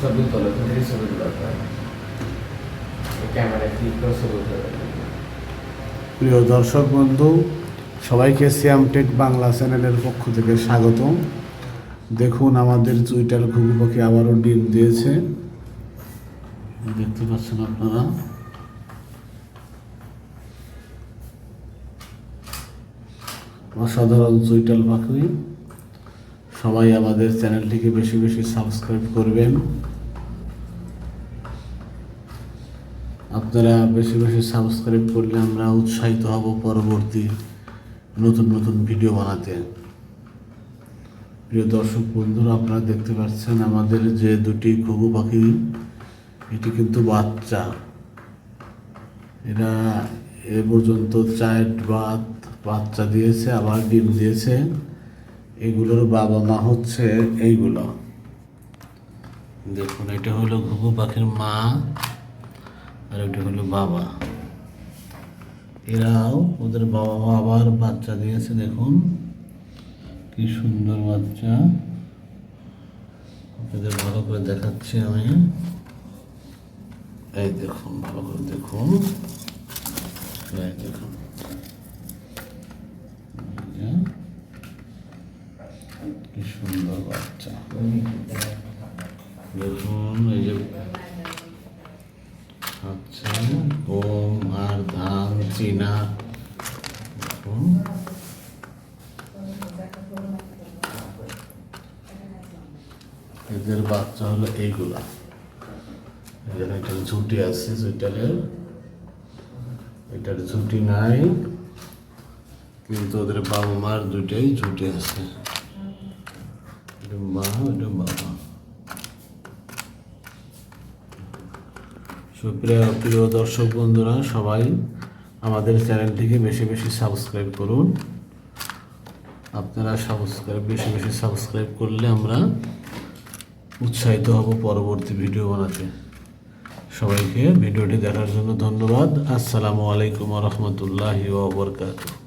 ছবি তোলো তুমি ছবি তোলো ক্যামেরা ক্লিক করে ছবি প্রিয় দর্শক বন্ধু, সবাইকে সিয়াম টেক বাংলা চ্যানেলের পক্ষ থেকে স্বাগত দেখুন, আমাদের চুইটার ঘুঘু পাখি আবারও ডিম দিয়েছে। দেখতে পাচ্ছেন আপনারা। অসাধারণ চুইটাল পাখি। সবাই আমাদের চ্যানেলটিকে বেশি বেশি সাবস্ক্রাইব করবেন। আপনারা বেশি বেশি সাবস্ক্রাইব করলে আমরা উৎসাহিত হব পরবর্তী নতুন নতুন ভিডিও বানাতে। প্রিয় দর্শক বন্ধুরা, আপনারা দেখতে পাচ্ছেন আমাদের যে দুটি ঘুঘু পাখি, এটি কিন্তু বাচ্চা। এরা এ পর্যন্ত চার বাত বাচ্চা দিয়েছে, আবার ডিম দিয়েছে। এগুলোর বাবা মা হচ্ছে এইগুলো। দেখুন, এটা হলো ঘুঘু পাখির মা, আর ওটা হলো বাবা। এরাও ওদের বাবা মা আবার বাচ্চা দিয়েছে, দেখুন। কি সুন্দর বাচ্চা। আপনাদের ভালো করে দেখাচ্ছি আমি। এই দেখুন, ভালো করে দেখুন। এই দেখুন এই যে, কি সুন্দর বাচ্চা দেখুন, এই যে আচ্ছা আর ধান এদের বাচ্চা হলো এইগুলা এখানে একটা ঝুটি আছে সুইটারের এটার ঝুটি নাই, কিন্তু ওদের বাবা মার দুটাই ঝুটি আছে। সুপ্রিয় প্রিয় দর্শক বন্ধুরা, সবাই আমাদের চ্যানেলটিকে বেশি বেশি সাবস্ক্রাইব করুন। আপনারা সাবস্ক্রাইব, বেশি বেশি সাবস্ক্রাইব করলে আমরা উৎসাহিত হব পরবর্তী ভিডিও বানাতে। সবাইকে ভিডিওটি দেখার জন্য ধন্যবাদ। আসসালামু আলাইকুম রহমতুল্লাহি ওবরকাতুহ